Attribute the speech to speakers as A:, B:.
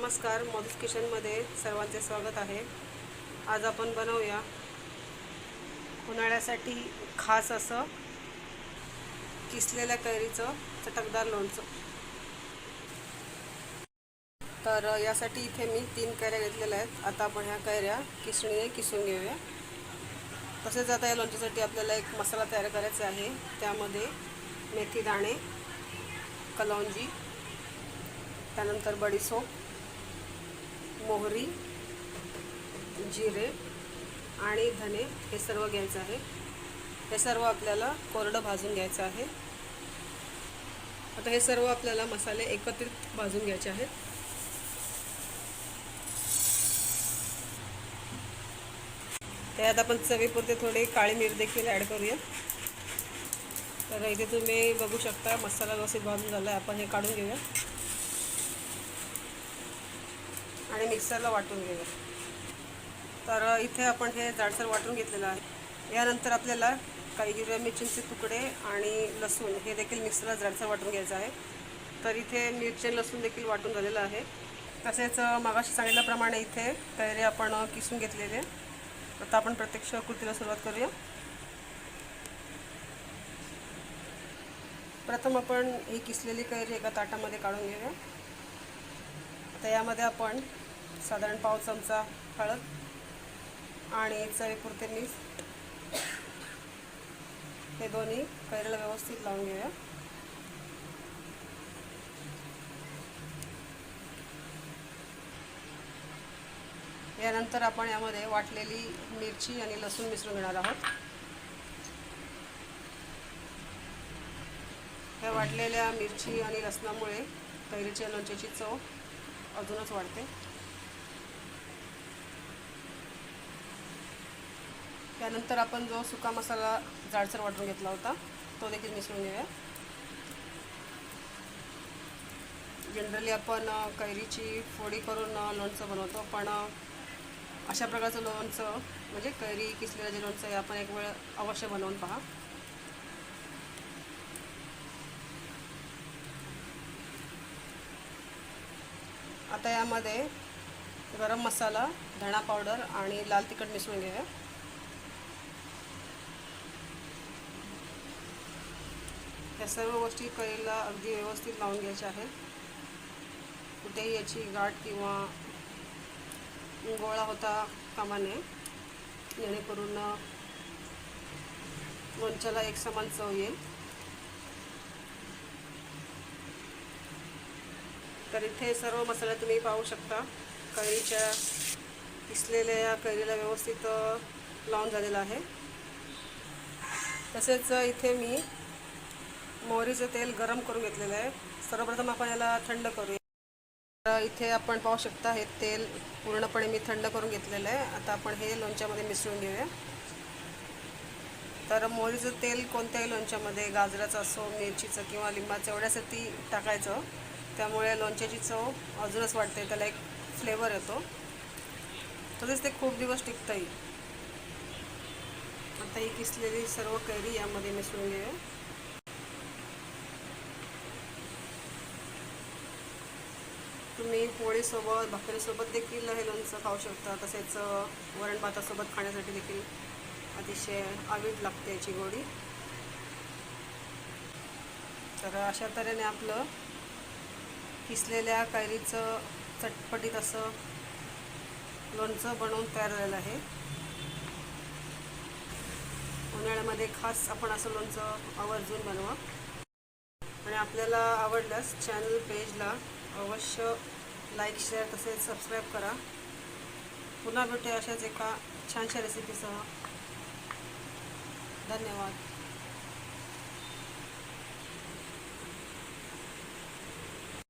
A: नमस्कार मधुस किचनमध्ये सर्वांचे स्वागत आहे. आज आपण बनवूया उन्हाळ्यासाठी खास असं किसलेल्या कैरीचं चटकदार लोणचं. तर यासाठी इथे मी तीन कैऱ्या घेतलेल्या आहेत. आता आपण ह्या कैऱ्या किसणीने किसून घेऊया. तसेच आता या लोणच्यासाठी आपल्याला एक मसाला तयार करायचा आहे. त्यामध्ये मेथी दाणे कलौंजी त्यानंतर बडीसोप मोहरी जिरे आणि धने हे सर्व घ्यायचं आहे. हे सर्व आपल्याला कोरडं भाजून घ्यायचं आहे. आता हे सर्व आपल्याला मसाले एकत्रित भाजून घ्यायचे आहेत. त्यात आपण चवीपुरते थोडे काळी मिर देखील ॲड करूया. तर इथे तुम्ही बघू शकता मसाला व्यवस्थित भाजून झाला आहे आपण हे काढून घेऊया. आणि मिक्सरला वाटून घेऊया. तर इथे आपण हे जाडसर वाटून घेतलेलं आहे. यानंतर आपल्याला काही हिरव्या मिरचींचे तुकडे आणि लसूण हे देखील मिक्सरला जाडसर वाटून घ्यायचं आहे. तर इथे मिरची लसूण देखील वाटून झालेलं आहे. तसेच मागाशी सांगितल्याप्रमाणे इथे कैरे आपण किसून घेतलेले आता आपण प्रत्यक्ष कृतीला सुरुवात करूया. प्रथम आपण ही किसलेली कैरी एका ताटामध्ये काढून घेऊया. आता यामध्ये आपण साधारण पाव चमचा हळद आणि चवीपुरते मीठ. हे दोन्ही कैरीला व्यवस्थित लावून घेऊया. यानंतर आपण यामध्ये वाटलेली मिरची आणि लसूण मिसळून घेणार आहोत. ह्या वाटलेल्या मिरची आणि लसणामुळे कैरीच्या लोणच्याची चव अजूनच वाढते. त्यानंतर आपण जो सुका मसाला जाडसर वाटून घेतला होता तो देखील मिसळून घेऊया. जनरली आपण कैरीची फोडी करून लोणचं बनवतो पण अशा प्रकारचं लोणचं म्हणजे कैरी किसलेलं जे लोणचं आहे आपण एक वेळ अवश्य बनवून पहा. आता यामध्ये गरम मसाला धणा पावडर आणि लाल तिखट मिसळून घेऊया. या सर्व गोष्टी कळीला अगदी व्यवस्थित लावून घ्यायच्या आहेत. कुठेही याची गाठ किंवा गोळा होता कामा नये. जेणेकरून लोणच्याला एक समान चव येईल. तर इथे सर्व मसाले तुम्ही पाहू शकता. कैरीच्या किसलेल्या या कैरीला व्यवस्थित लावून झालेलं आहे. तसेच इथे मी मोहरीचं तेल गरम करून घेतलेलं आहे. सर्वप्रथम आपण याला थंड करूया. इथे आपण पाहू शकता हे तेल पूर्णपणे मी थंड करून घेतलेलं आहे. आता आपण हे लोणच्यामध्ये मिसळून घेऊया. तर मोहरीचं तेल कोणत्याही लोणच्यामध्ये गाजराचं असो मिरचीचं किंवा लिंबाचं एवढ्यासाठी टाकायचं. त्यामुळे लोणच्याची चव अजूनच वाटते त्याला एक फ्लेवर येतो. तसेच ते खूप दिवस टिकतंही. आता ही किसलेली सर्व कैरी यामध्ये मिसळून घेऊया. तुम्ही पोळीसोबत भाकरीसोबत देखील हे लोणचं खाऊ शकता. तसेच वरण भातासोबत खाण्यासाठी देखील अतिशय आवीट लागते याची गोडी. तर अशा तऱ्हेने आपलं किसलेल्या कैरीचं चटपटीत असं लोणचं बनवून तयार झालेलं आहे. उन्हाळ्यामध्ये खास आपण असं लोणचं आवर्जून बनवा. आणि आपल्याला आवडल्यास चॅनल पेजला अवश्य लाईक शेअर तसेच सबस्क्राईब करा. पुन्हा भेटूया अशाच एका छानशा रेसिपीसह धन्यवाद.